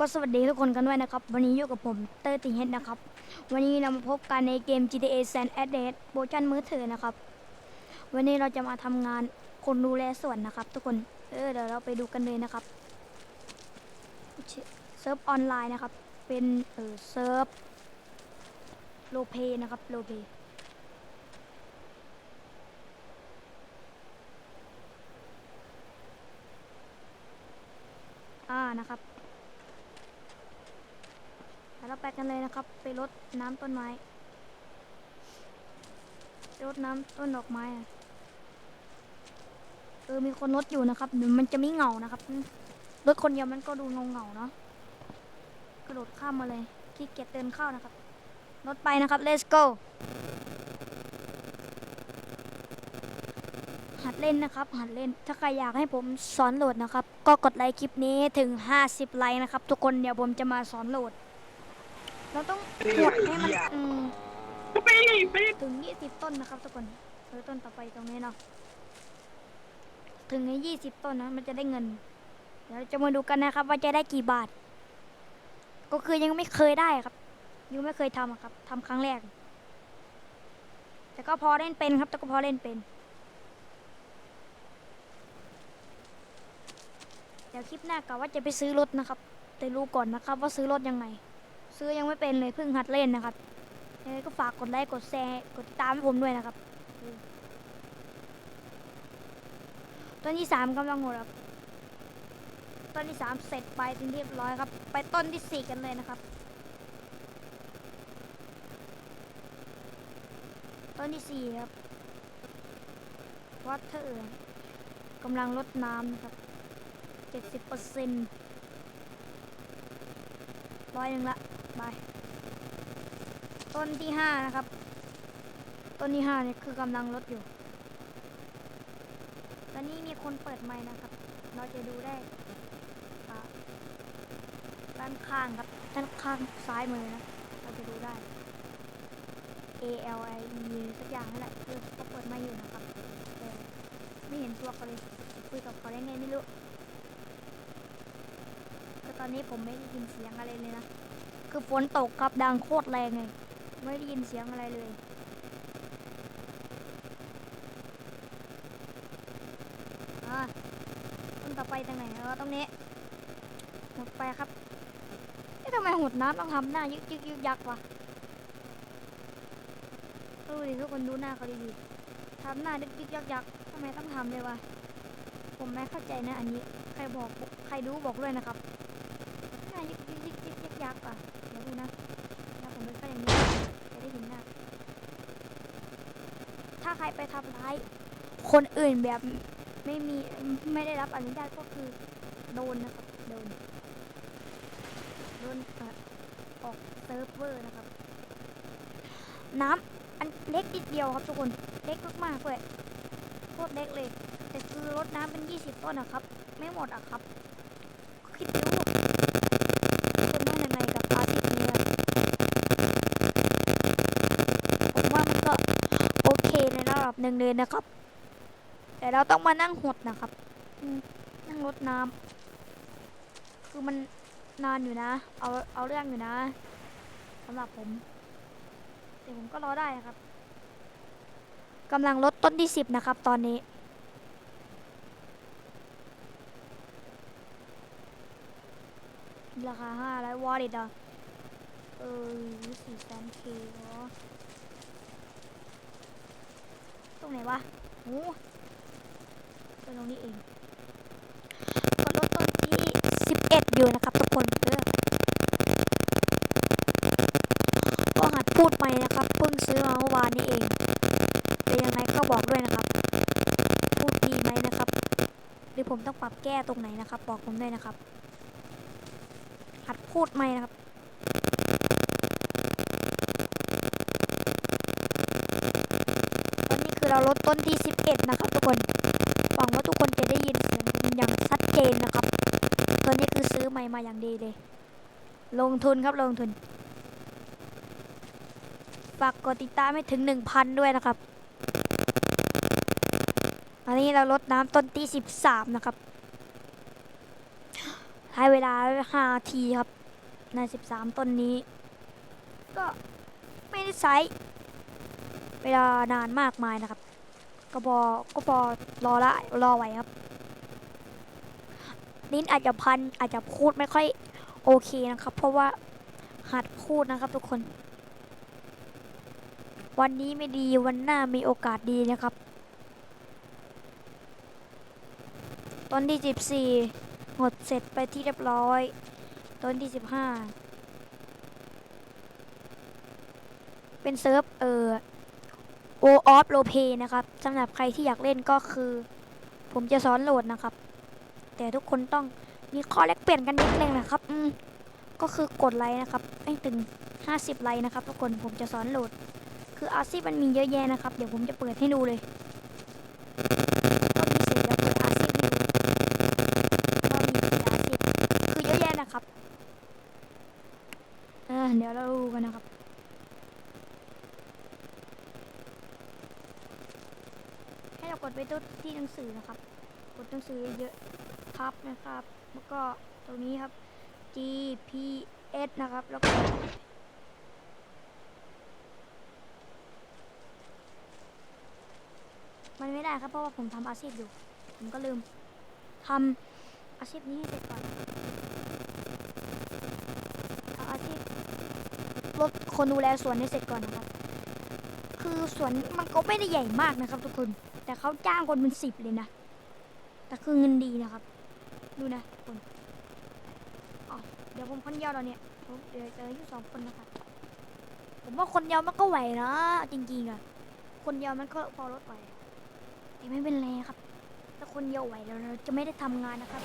ก็สวัสดีทุกคนกันด้วยนะครับ วันนี้อยู่กับผมเตอร์ติเฮดนะครับ วันนี้เรามาพบกันในเกม GTA San Andreas เวอร์ชันมือถือนะครับ วันนี้เราจะมาทำงานคนดูแลสวนนะครับ ทุกคน เออเดี๋ยวเราไปดูกันเลยนะครับ เซิร์ฟออนไลน์นะครับ เป็นเออเซิร์ฟโลเปนะครับโลเปอ่านะครับ ไปกันเลยนะครับ ไปรดน้ำต้นไม้รดน้ำต้นดอกไม้เออมีคนรดอยู่นะครับเดี๋ยวมันจะไม่เหงานะครับรถคนเดียวมันก็ดูเงาเงาเนาะกระโดดข้ามมาเลยขี้เกียจเดินเข้านะครับรถไปนะครับ let's go หัดเล่นนะครับ หัดเล่นถ้าใครอยากให้ผมสอนโหลดนะครับ ก็กดไลค์คลิปนี้ถึง 50 ไลค์นะครับ ทุกคนเดี๋ยวผมจะมาสอนโหลด เราต้องกดให้มันอืมถึง20ต้นนะครับทุกคนเออต้นต่อไปตรงนี้เนาะถึงใน20ต้นนะมันจะได้เงิน เดี๋ยวเราจะมาดูกันนะครับ ว่าจะได้กี่บาท ก็คือยังไม่เคยได้ครับ ยังไม่เคยทำอะครับทำครั้งแรก แต่ก็พอเล่นเป็นครับ แต่ก็พอเล่นเป็น เดี๋ยวคลิปหน้ากะว่าจะไปซื้อรถนะครับ แต่รู้ก่อนนะครับ ว่าซื้อรถยังไง ซื้อยังไม่เป็นเลยเพิ่งหัดเล่นนะครับยังไงก็ฝากกดไลค์กดแชร์กดติดตามให้ผมด้วยนะครับ ต้นที่สามกำลังหมดครับ ต้นที่สามเสร็จไปเป็นที่เรียบร้อยครับ ไปต้นที่สี่กันเลยนะครับ ต้นที่สี่ครับ วัดเธอกำลังลดน้ำนะครับเจ็ดสิบเปอร์เซ็นต์ร้อยหนึ่งละ บายต้นที่ห้านะครับ ต้นที่ห้าเนี่ยคือกำลังลดอยู่ ตอนนี้มีคนเปิดไมค์นะครับ เราจะดูได้ด้านข้างครับด้านข้างซ้ายมือนะ เราจะดูได้ A L I E สักอย่างนั่นแหละคือเขาเปิดไมค์อยู่นะครับแต่ไม่เห็นตัวเขาเลยคุยกับเขาได้ไงไม่รู้ก็ตอนนี้ผมไม่ได้ยินเสียงอะไรเลยนะ คือฝนตกครับดังโคตรแรงเลยไม่ได้ยินเสียงอะไรเลย อ่าต้นต่อไปตรงไหนเออตรงนี้หมดไปครับเอ๊ะทำไมหดน้ำต้องทำหน้ายึกยึกยึกยักวะดูดิทุกคนดูหน้าเขาดีๆทำหน้ายึกยึกยักยักทำไมต้องทำเลยวะผมไม่เข้าใจนะอันนี้ ใครบอกใครรู้บอกด้วยนะครับหน้ายึกยึกยึกยึกยึกยักอะเดี๋ยวดูนะแล้วผมเป็นก็อย่างนี้จะได้เห็นหน้า ถ้าใครไปทำร้ายคนอื่นแบบไม่มีไม่ได้รับอนุญาตก็คือโดนนะครับโดนโดนออกเซิร์ฟเวอร์นะครับ น้ำอันเล็กนิดเดียวครับทุกคนเล็กมากๆเลยโคตรเล็กเลย แต่คือรดน้ำเป็น 20 ต้นนะครับ ไม่หมดอะครับ คิดดูคุณว่ายังไงกับอาทิตย์นี้ครับผมว่ามันก็โอเคในระดับ หนึ่งเลยนะครับ แต่เราต้องมานั่งหดนะครับนั่งรดน้ำคือมันนานอยู่นะ เอาเอาเรื่องอยู่นะสำหรับผมแต่ผมก็รอได้ครับกำลังลดต้นที่สิบนะครับ ตอนนี้ราคาห้าร้อยวอลเลตอะเออสี่แสนเคเหรอ รงไหนวะโอ้ตรงนี้เองกดรถต้นที่สิบเอ็ดอยู่นะครับทุกคนเออก็หัดพูดไปนะครับเพิ่งซื้อมาเมื่อวานนี้เองเป็นยังไงก็บอกด้วยนะครับ พูดดีไหมนะครับ หรือผมต้องปรับแก้ตรงไหนนะครับ บอกผมด้วยนะครับ หัดพูดไหมนะครับ ตอนนี้คือเราลด ต้นที่ 11 นะครับทุกคนหวังว่าทุกคนจะได้ยินเสียงอย่างชัดเจนนะครับตอนนี้คือซื้อไมค์มาอย่างดีเลย ลงทุนครับลงทุน ฝากกดติดตามให้ถึง 1,000 ด้วยนะครับ อันนี้เราลดน้ำต้นที่ 13 นะครับใช้เวลา 5 ทีครับ ใน 13 ต้นนี้ ก็ไม่ได้ใช้เวลานานมากมายนะครับ ก็พอก็พอรอละรอไหวครับลิ้นอาจจะพันอาจจะพูดไม่ค่อยโอเคนะครับ เพราะว่าหัดพูดนะครับทุกคน วันนี้ไม่ดีวันหน้ามีโอกาสดีนะครับ ตอนที่ 14หมดเสร็จไปที่เรียบร้อย ตอนที่ 15 เป็นเซิร์ฟเออ โอออฟโลเพนะครับสำหรับใครที่อยากเล่นก็คือ ผมจะสอนโหลดนะครับ แต่ทุกคนต้องมีข้อแลกเปลี่ยนกันนิดนึงนะครับอืมก็คือกดไลค์นะครับให้ถึง 50 ไลค์นะครับ ทุกคนผมจะสอนโหลด คืออาซีมันมีเยอะแยะนะครับ เดี๋ยวผมจะเปิดให้ดูเลยก็มีเสร็จแล้วเปิดอาซีพให้ดูก็มีสี่อาซีพคือเยอะแยะนะครับเออเดี๋ยวเราดูกันนะครับ ให้เรา กดไปตัวที่หนังสือนะครับ กดหนังสือเยอะทับนะครับ แล้วก็ตรงนี้ครับ G P S นะครับ แล้วก็มันไม่ได้ครับ เพราะว่าผมทำอาชีพอยู่ ผมก็ลืมทำอาชีพนี้ให้เสร็จก่อนทำอาชีพลดคนดูแลสวนให้เสร็จก่อนนะครับ คือสวนมันก็ไม่ได้ใหญ่มากนะครับทุกคน แต่เขาจ้างคนเป็นสิบเลยนะ แต่คือเงินดีนะครับ ดูนะคนอ๋อเดี๋ยวผมคนเดียวเราเนี่ยเดี๋ยวเจออยู่สองคนนะครับผมว่าคนเดียวมันก็ไหวนะจริงๆอะคนเดียวมันก็พอลดไหวแต่ไม่เป็นไรครับ ถ้าคนเดียวไหวแล้วเราจะไม่ได้ทำงานนะครับ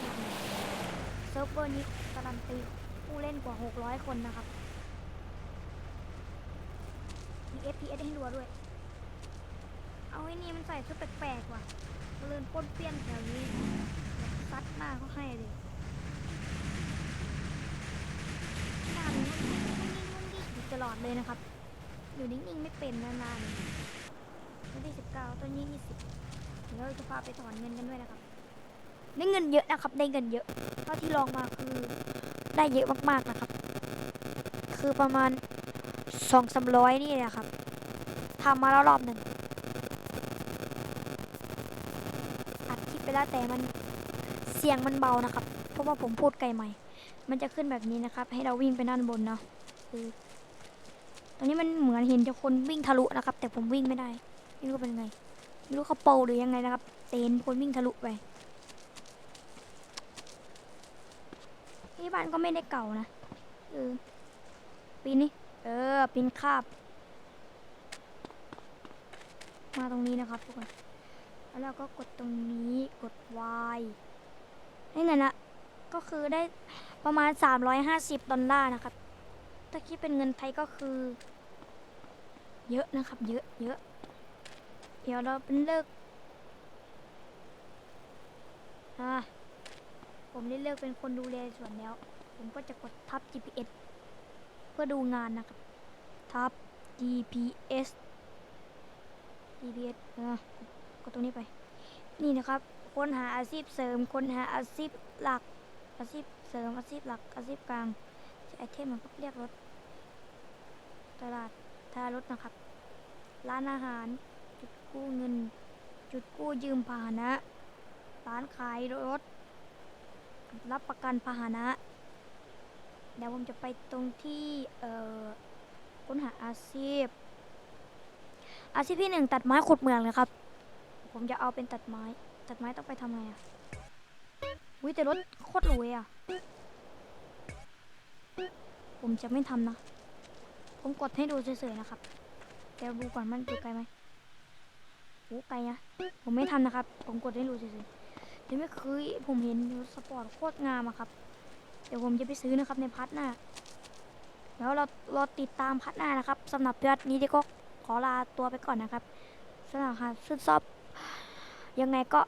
เซิร์ฟเวอร์นี้การันตีผู้เล่นกว่า 600 คนนะครับมี FPS ให้ดูด้วย เอาไอ้นี่มันใส่ชุดแปลกๆว่ะมาเลินป้นเปี้ยนแถวนี้ซัดหน้าเขาให้เลยหน้ามันนิ่งๆนิ่งๆนิ่งๆอยู่ตลอดเลยนะครับ อยู่นิ่งๆไม่เป็นนานๆวันที่19ต้นนี้ยี่สิบเดี๋ยวจะพาไปถอนเงินกันด้วยนะครับ ได้เงินเยอะนะครับ ได้เงินเยอะ เท่าที่ลองมาคือได้เยอะมากๆนะครับ คือประมาณสองสามร้อยนี่แหละครับทำมาแล้วรอบหนึ่ง อัดคลิปไป แล้วแต่มันเสียงมันเบานะครับ เพราะว่าผมพูดไกลใหม่ มันจะขึ้นแบบนี้นะครับ ให้เราวิ่งไปด้านบนเนาะคือตรงนี้มันเหมือนเห็นจะคนวิ่งทะลุนะครับ แต่ผมวิ่งไม่ได้ไม่รู้เป็นไงไม่รู้เขาโปหรือยังไงนะครับแต่เห็นคนวิ่งทะลุไปที่บ้านก็ไม่ได้เก่านะเออปีนนี่เออปีนคาบ มาตรงนี้นะครับทุกคน แล้วเราก็กดตรงนี้กด Y นี่เงินละก็คือได้ประมาณ 350 ดอลลาร์นะครับ ถ้าคิดเป็นเงินไทยก็คือ เยอะนะครับ เยอะเยอะ เดี๋ยวเราเป็นเลิกอ่าผมได้เลิกเป็นคนดูแลสวนแล้ว ผมก็จะกดทับ GPS เพื่อดูงานนะครับ ทับ GPS GPS เออ กดตรงนี้ไป นี่นะครับ ค้นหาอาชีพเสริม ค้นหาอาชีพหลัก อาชีพเสริม อาชีพหลัก อาชีพกลางไอเทมมันก็เรียกรถ ตลาดทารถนะครับ ร้านอาหาร จุดกู้เงิน จุดกู้ยืมพาหนะ ร้านขายรถ รับประกันพาหนะ เดี๋ยวผมจะไปตรงที่เอ่อค้นหาอาชีพอาชีพที่หนึ่งตัดไม้ขุดเหมืองเลยครับ ผมจะเอาเป็นตัดไม้ ตัดไม้ต้องไปทำไงอะวิแต่รถโคตรรวยอะ ผมจะไม่ทำนะ ผมกดให้ดูเฉยๆนะครับแต่ดูก่อนมันอยู่ไกลไหมโอ้ไกลนะ ผมไม่ทำนะครับ ผมกดให้ดูเฉยๆแต่ไม่เคยผมเห็นรถสปอร์ตโคตรงามอะครับ เดี๋ยวผมจะไปซื้อนะครับในพัทหน้าแล้วเราเรอติดตามพัทหน้านะครับสำหรับเดือนนี้ดีก็ขอลาตัวไปก่อนนะครับสำหรับหากชื่นชอบ ยังไงก็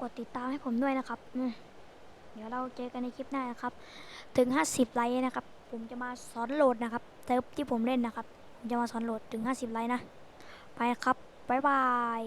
กดติดตามให้ผมด้วยนะครับ เดี๋ยวเราเจอกันในคลิปหน้านะครับ ถึง 50 ไลค์นะครับ ผมจะมาสอนโหลดนะครับเซิร์ฟที่ผมเล่นนะครับ ผมจะมาสอนโหลดถึง 50 ไลค์นะ ไปครับ บ๊ายบาย